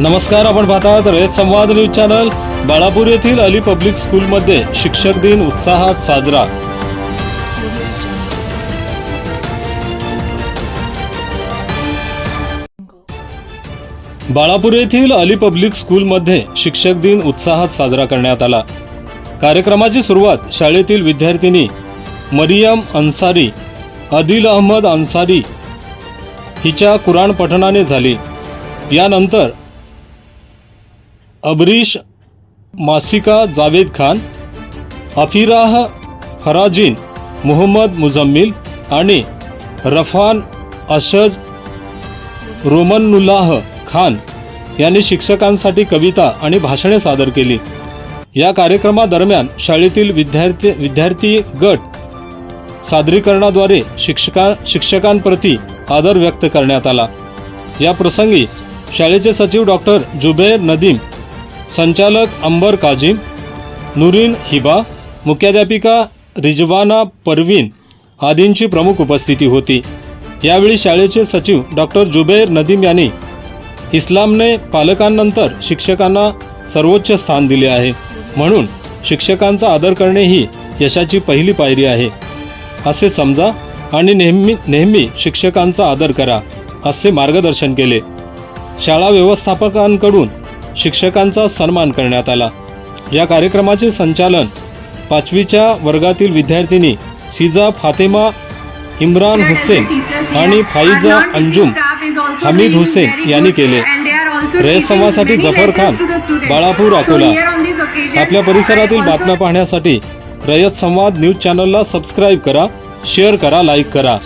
नमस्कार आपण पाहतात रेस संवाद न्यूज चॅनल. बाळापूर येथील अली पब्लिक स्कूलमध्ये शिक्षक दिन उत्साहात साजरा. बाळापूर येथील अली पब्लिक स्कूलमध्ये शिक्षक दिन उत्साहात साजरा करण्यात आला. कार्यक्रमाची सुरुवात शाळेतील विद्यार्थिनी मरियम अन्सारी आदिल अहमद अन्सारी हिच्या कुराण पठणाने झाली. यानंतर अबरीश मासिका जावेद खान अफिराह फराजिन मोहम्मद मुजम्मिल आणि रफान अशज रोमनुल्लाह खान यांनी शिक्षकांसाठी कविता आणि भाषणे सादर केली. या कार्यक्रमादरम्यान शाळेतील विद्यार्थी विद्यार्थी गट सादरीकरणाद्वारे शिक्षका शिक्षकांप्रती आदर व्यक्त करण्यात आला. या प्रसंगी शाळेचे सचिव डॉक्टर जुबेर नदीम संचालक अंबर काजिम नुरीन हिबा मुख्याध्यापिका रिजवाना परवीन आदींची प्रमुख उपस्थिती होती. यावेळी शाळेचे सचिव डॉक्टर जुबेर नदीम यांनी इस्लामने पालकांनंतर शिक्षकांना सर्वोच्च स्थान दिले आहे. म्हणून शिक्षकांचा आदर करणे ही यशाची पहिली पायरी आहे. असे समजा आणि नेहमी नेहमी शिक्षकांचा आदर करा असे मार्गदर्शन केले. शाळा व्यवस्थापकांकडून शिक्षकांचा सन्मान करण्यात आला. या कार्यक्रमाचे संचालन पाचवीच्या वर्गातील विद्यार्थिनी सिजा फातेमा इम्रान हुसेन आणि फाईजा अंजुम हमीद हुसेन यांनी केले. रयसमासाठी जफर खान बाळापूर अकोला. आपल्या परिसरातील बातम्या पाहण्यासाठी रयत संवाद न्यूज चॅनलला सबस्क्राईब करा शेअर करा लाईक करा.